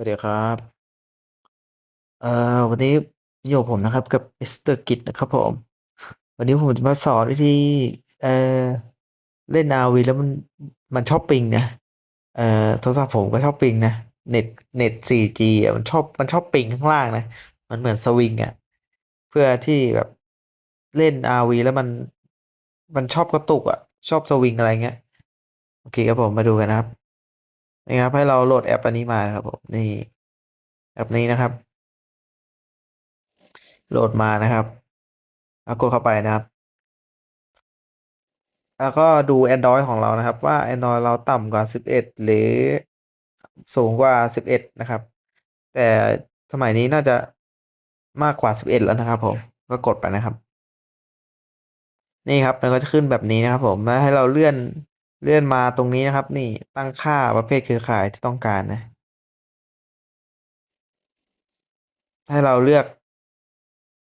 วัสดีครับเอ่อวันนี้อยู่กับผมนะครับกับ Mr. Kit นะครับผม วันนี้ผมจะมาสอนวิธีเอ่อเล่น RV แล้วมันมันชอบปิงนะเอ่อโทรศัพท์ผมก็ชอบปิงนะเน็ตเน็ต 4G อะมันชอบมันชอบปิงข้างล่างนะ มันเหมือนสวิงอะเพื่อที่แบบเล่น RV แล้วมันมันชอบกระตุกอะ ชอบสวิงอะไรเงี้ย โอเคครับผมมาดูกันนะครับ นี่ครับ ให้เราโหลดแอปอันนี้มาครับผมนี่แอปนี้นะครับ โหลดมานะครับแล้วกดเข้าไปนะครับ แล้วก็ดู Android ของเรานะครับ ว่า Android เราต่ำกว่า 11 หรือสูงกว่า 11 นะครับ แต่สมัยนี้น่าจะมากกว่า 11 แล้วนะครับ ผมก็กดไปนะครับ นี่ครับมันก็จะขึ้นแบบนี้นะครับ ผมแล้วให้เราเลื่อน เลื่อนมาตรงนี้นะครับ นี่ตั้งค่าประเภทเครือข่ายที่ต้องการนะ ให้เราเลือก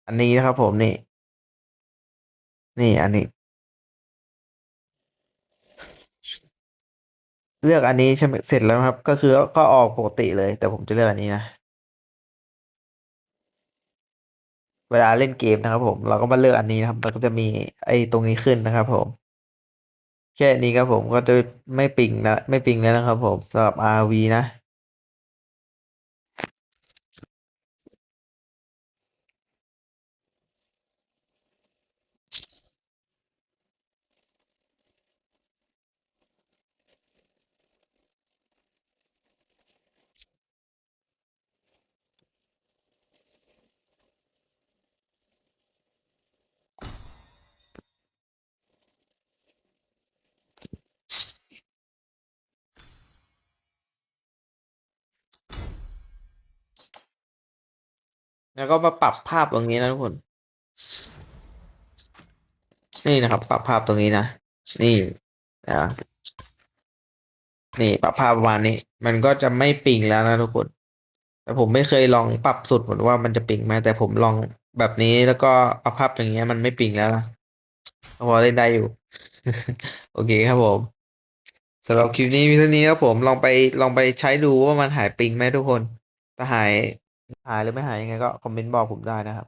อันนี้นะครับผมนี่ นี่อันนี้ เลือกอันนี้ใช่ไหมเสร็จแล้วครับ ก็คือก็ออกปกติเลย แต่ผมจะเลือกอันนี้นะเวลาเล่นเกมนะครับผม เราก็มาเลือกอันนี้นะครับมันก็จะมีไอ้ตรงนี้ขึ้นนะครับผม แค่นี้ครับผมก็จะไม่ปิงนะไม่ปิงแล้วนะครับผมสำหรับ RV นะ แล้วก็มาปรับภาพตรงนี้นะทุกคน นี่นะครับ ปรับภาพตรงนี้นะ นี่นะนี่ปรับภาพประมาณนี้ มันก็จะไม่ปิงแล้วนะทุกคน แต่ผมไม่เคยลองปรับสุดเหมือนว่ามันจะปิงไหมแต่ผมลองแบบนี้แล้วก็ปรับภาพอย่างเงี้ยมันไม่ปิงแล้วนะพอเล่นได้อยู่ โอเคครับผมสำหรับคลิปนี้มีเท่านี้ครับผมลองไปลองไปใช้ดูว่ามันหายปิงไหมทุกคนถ้าหาย หายหรือไม่หายยังไงก็คอมเมนต์บอกผมได้นะครับ